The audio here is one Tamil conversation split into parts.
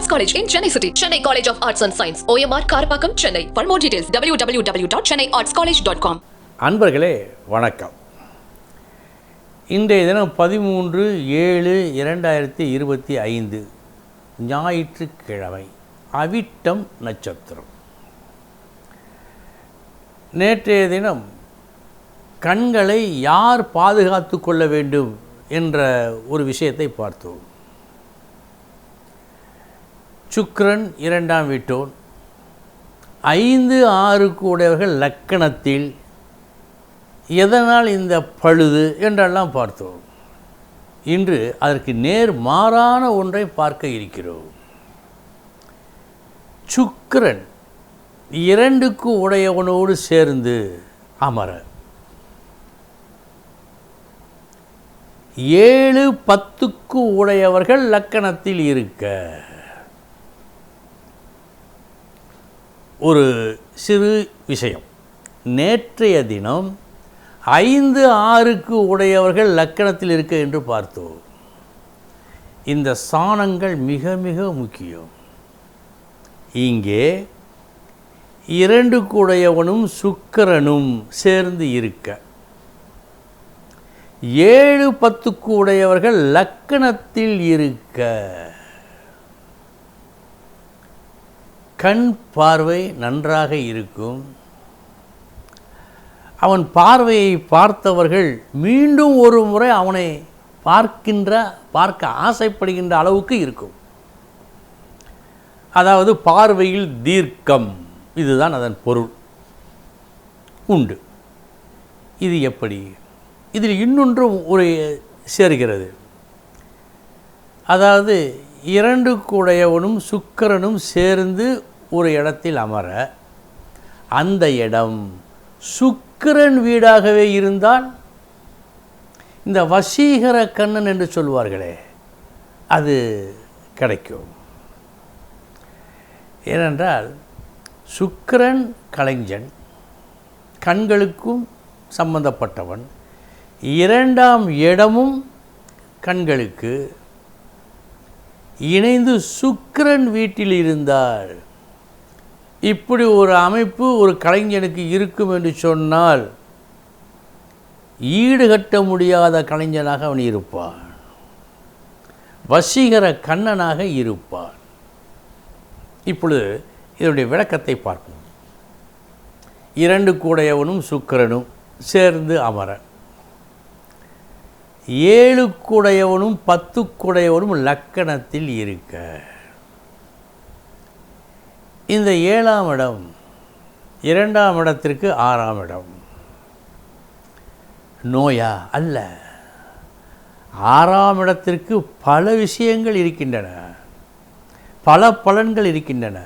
Arts college in Chennai city Chennai college of arts and science OMR Karapakkam Chennai for more details W W W dot Chennai arts college dot com அன்பர்களே வணக்கம் இன்றைய தினம் பதிமூன்று ஏழு இரண்டாயிரத்தி இருபத்தி ஐந்து ஞாயிற்றுக்கிழமை அவிட்டம் நட்சத்திரம் நேற்றைய தினம் கண்களை யார் பாதுகாத்து கொள்ள வேண்டும் என்ற ஒரு விஷயத்தை பார்த்தோம் சுக்ரன் இரண்டாம் வீட்டோன். ஐந்து ஆறுக்கு உடையவர்கள் லக்கணத்தில் எதனால் இந்த பழுது என்றெல்லாம் பார்த்தோம். இன்று அதற்கு நேர் மாறான ஒன்றை பார்க்க இருக்கிறோம். சுக்கரன் இரண்டுக்கு உடையவனோடு சேர்ந்து அமர. ஏழு பத்துக்கு உடையவர்கள் லக்கணத்தில் இருக்க. ஒரு சிறு விஷயம். நேற்றைய தினம் ஐந்து ஆறுக்கு உடையவர்கள் லக்கணத்தில் இருக்க என்று பார்த்தோம். இந்த சாணங்கள் மிக மிக முக்கியம். இங்கே இரண்டுக்கு உடையவனும் சுக்கரனும் சேர்ந்து இருக்க. ஏழு பத்துக்கு உடையவர்கள் லக்கணத்தில் இருக்க. கண் பார்வை நன்றாக இருக்கும். அவன் பார்வையை பார்த்தவர்கள் மீண்டும் ஒரு முறை அவனை பார்க்கின்ற பார்க்க ஆசைப்படுகின்ற அளவுக்கு இருக்கும். அதாவது பார்வையில் தீர்க்கம் இதுதான் அதன் பொருள். உண்டு. இது எப்படி? இதில் இன்னொன்றும் ஒரு சேர்கிறது. அதாவது இரண்டு கூடையவனும் சுக்கரனும் சேர்ந்து ஒரு இடத்தில் அமர அந்த இடம் சுக்கிரன் வீடாகவே இருந்தால் இந்த வசீகர கண்ணன் என்று சொல்வார்களே அது கிடைக்கும். ஏனென்றால் சுக்கிரன் கலைஞன் கண்களுக்கும் சம்பந்தப்பட்டவன் இரண்டாம் இடமும் கண்களுக்கு இணைந்து சுக்கிரன் வீட்டில் இருந்தால் இப்படி ஒரு அமைப்பு ஒரு கலைஞனுக்கு இருக்கும் என்று சொன்னால் ஈடுகட்ட முடியாத கலைஞனாக அவன் இருப்பான். வசீகர கண்ணனாக இருப்பான். இப்பொழுது இதனுடைய விளக்கத்தை பார்ப்போம். இரண்டு கூடையவனும் சுக்கிரனும் சேர்ந்து அமர ஏழு கூடையவனும் பத்து கூடையவனும் லக்கணத்தில் இருக்க இந்த ஏழாம் இடம் இரண்டாம் இடத்திற்கு ஆறாம் இடம். நோயா அல்ல. ஆறாம் இடத்திற்கு பல விஷயங்கள் இருக்கின்றன. பல பலன்கள் இருக்கின்றன.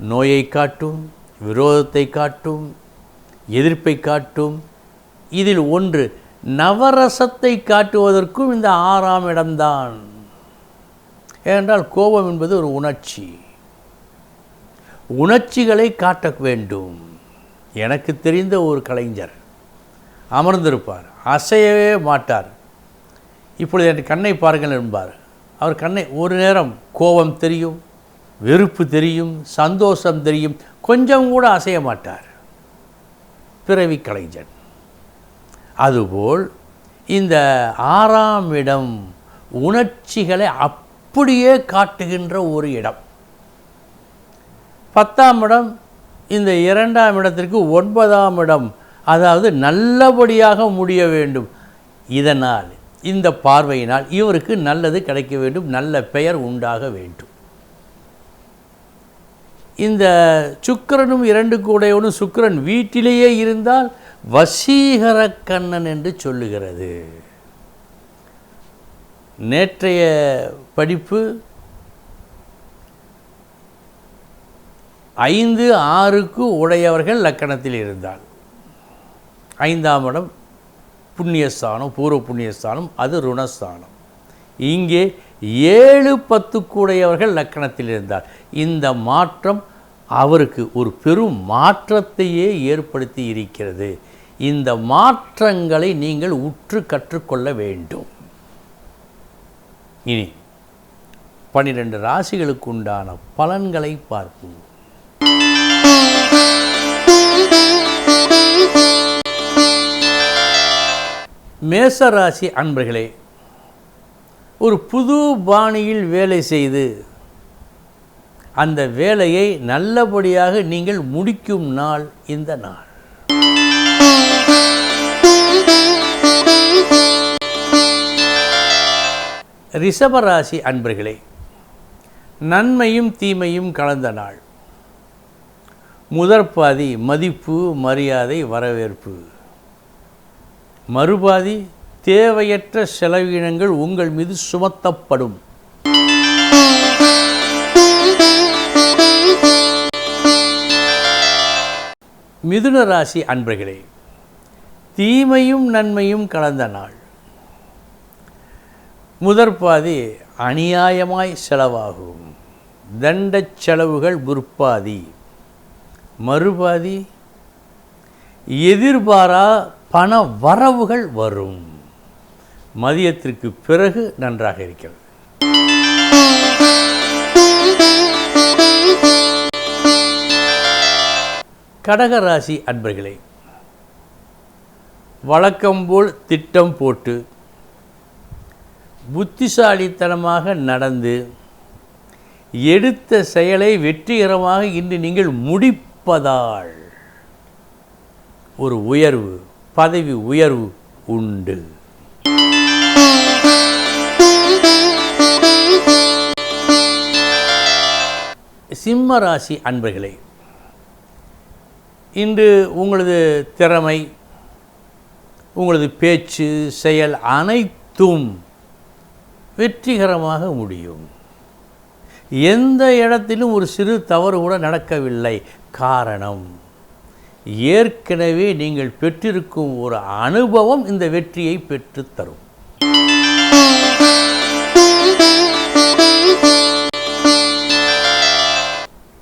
நோயை காட்டும் விரோதத்தை காட்டும் எதிர்ப்பை காட்டும். இதில் ஒன்று நவரசத்தை காட்டுவதற்கும் இந்த ஆறாம் இடம்தான். ஏனென்றால் கோபம் என்பது ஒரு உணர்ச்சி. உணர்ச்சிகளை காட்ட வேண்டும். எனக்கு தெரிந்த ஒரு கலைஞர். அமர்ந்திருப்பார். அசையவே மாட்டார். இப்பொழுது என் கண்ணை பாருங்கள் என்பார். அவர் கண்ணை ஒரு நேரம் கோபம் தெரியும் வெறுப்பு தெரியும் சந்தோஷம் தெரியும். கொஞ்சம் கூட அசைய மாட்டார். பிறவி கலைஞன் அதுபோல் இந்த ஆறாம் இடம் உணர்ச்சிகளை அப்படியே காட்டுகின்ற ஒரு இடம். பத்தாம் இடம் இந்த இரண்டாம் இடத்திற்கு ஒன்பதாம் இடம். அதாவது நல்லபடியாக முடிய வேண்டும். இதனால் இந்த பார்வையினால் இவருக்கு நல்லது கிடைக்க வேண்டும் நல்ல பெயர் உண்டாக வேண்டும். இந்த சுக்கிரனும் இரண்டு கூடையவனும் சுக்கரன் வீட்டிலேயே இருந்தால் வசீகர கண்ணன் என்று சொல்லுகிறது. நேற்றைய படிப்பு ஐந்து ஆறுக்கு உடையவர்கள் லக்கணத்தில் இருந்தால் ஐந்தாம் இடம் புண்ணியஸ்தானம் பூர்வ புண்ணியஸ்தானம் அது ருணஸ்தானம். இங்கே ஏழு பத்துக்கு உடையவர்கள் லக்கணத்தில் இருந்தார். இந்த மாற்றம் அவருக்கு ஒரு பெரும் மாற்றத்தையே ஏற்படுத்தி இருக்கிறது. இந்த மாற்றங்களை நீங்கள் உற்று கற்றுக்கொள்ள வேண்டும். இனி பன்னிரெண்டு ராசிகளுக்கு உண்டான பலன்களை பார்ப்போம். மேசராசி அன்பர்களே ஒரு புது பாணியில் வேலை செய்து அந்த வேலையை நல்லபடியாக நீங்கள் முடிக்கும் நாள் இந்த நாள். ரிஷபராசி அன்பர்களே நன்மையும் தீமையும் கலந்த நாள். முதற்பாதி மதிப்பு மரியாதை வரவேற்பு. மறுபாதி தேவையற்ற செலவினங்கள் உங்கள் மீது சுமத்தப்படும். மிதுன ராசி அன்பர்களே தீமையும் நன்மையும் கலந்த நாள். முதற்பாதி அநியாயமாய் செலவாகும். தண்டச் செலவுகள் முற்பாதி. மறுபாதி எதிர்பாரா பண வரவுகள் வரும். மதியத்திற்கு பிறகு நன்றாக இருக்கிறது. கடகராசி அன்பர்களே வழக்கம்போல் திட்டம் போட்டு புத்திசாலித்தனமாக நடந்து எடுத்த செயலை வெற்றிகரமாக இன்று நீங்கள் முடிப்பதால் ஒரு உயர்வு. பதவி உயர்வு உண்டு. சிம்ம ராசி அன்பர்களே இன்று உங்களது திறமை உங்களது பேச்சு செயல் அனைத்தும் வெற்றிகரமாக முடியும். எந்த இடத்திலும் ஒரு சிறு தவறு கூட நடக்கவில்லை. காரணம் ஏற்கனவே நீங்கள் பெற்றிருக்கும் ஒரு அனுபவம் இந்த வெற்றியை பெற்று தரும்.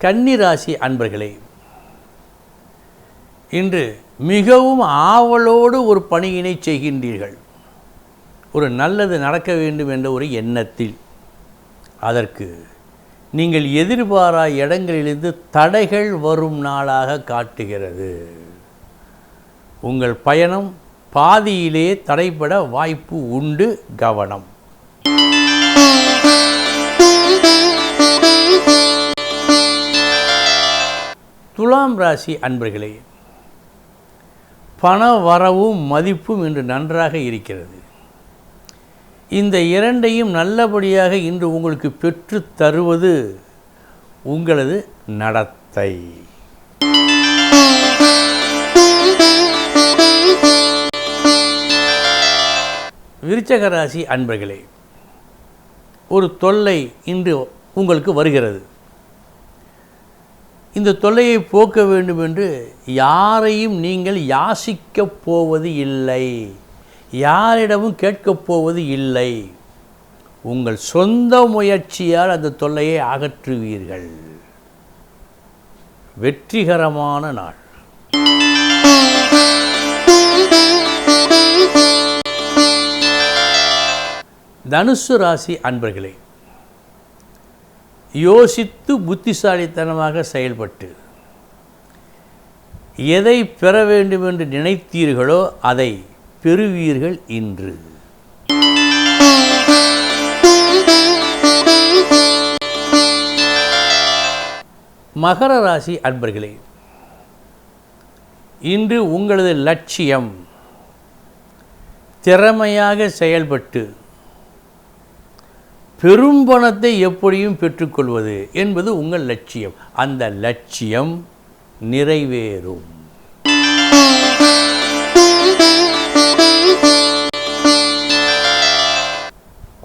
கன்னிராசி அன்பர்களே இன்று மிகவும் ஆவலோடு ஒரு பணியினை செய்கின்றீர்கள். ஒரு நல்லது நடக்க வேண்டும் என்ற ஒரு எண்ணத்தில் அதற்கு நீங்கள் எதிர்பாரா இடங்களிலிருந்து தடைகள் வரும் நாளாக காட்டுகிறது. உங்கள் பயணம் பாதியிலே தடைபட வாய்ப்பு உண்டு கவனம். துலாம் ராசி அன்பர்களே பண வரவும் மதிப்பும் இன்று நன்றாக இருக்கிறது. இந்த இரண்டையும் நல்லபடியாக இன்று உங்களுக்கு பெற்று தருவது உங்களது நடத்தை. விருச்சகராசி அன்பர்களே ஒரு தொல்லை இன்று உங்களுக்கு வருகிறது. இந்த தொல்லையை போக்க வேண்டும் என்று யாரையும் நீங்கள் யாசிக்கப் போவது இல்லை. யாரிடமும் கேட்கப் போவது இல்லை. உங்கள் சொந்த முயற்சியால் அந்த தொல்லையை அகற்றுவீர்கள். வெற்றிகரமான நாள். தனுசு ராசி அன்பர்களே யோசித்து புத்திசாலித்தனமாக செயல்பட்டு எதை பெற வேண்டும் என்று நினைத்தீர்களோ அதை பெறுவீர்கள் இன்று. மகர ராசி அன்பர்களே இன்று உங்களது லட்சியம் திறமையாக செயல்பட்டு பெரும் பணத்தை எப்படியும் பெற்றுக்கொள்வது என்பது உங்கள் லட்சியம். அந்த லட்சியம் நிறைவேறும்.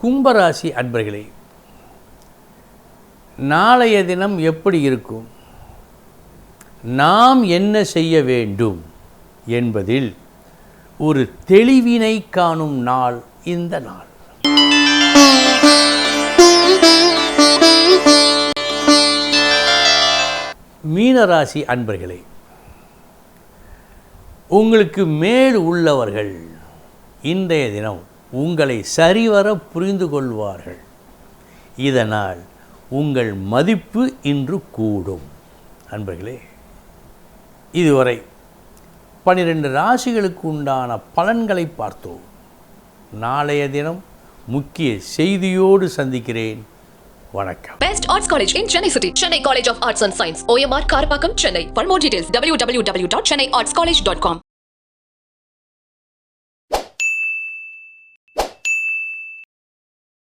கும்பராசி அன்பர்களே நாளைய தினம் எப்படி இருக்கும்? நாம் என்ன செய்ய வேண்டும் என்பதில் ஒரு தெளிவினை காணும் நாள் இந்த நாள். மீனராசி அன்பர்களே உங்களுக்கு மேல் உள்ளவர்கள் இன்றைய தினம் உங்களை சரிவர புரிந்து கொள்வார்கள் இதனால் உங்கள் மதிப்பு இன்று கூடும் அன்பர்களே இதுவரை பனிரெண்டு ராசிகளுக்கு உண்டான பலன்களை பார்த்தோம் நாளைய தினம் முக்கிய செய்தியோடு சந்திக்கிறேன் வணக்கம் best arts college in Chennai city Chennai college of arts and science OMR Karapakkam Chennai for more details W W W dot Chennai arts college dot com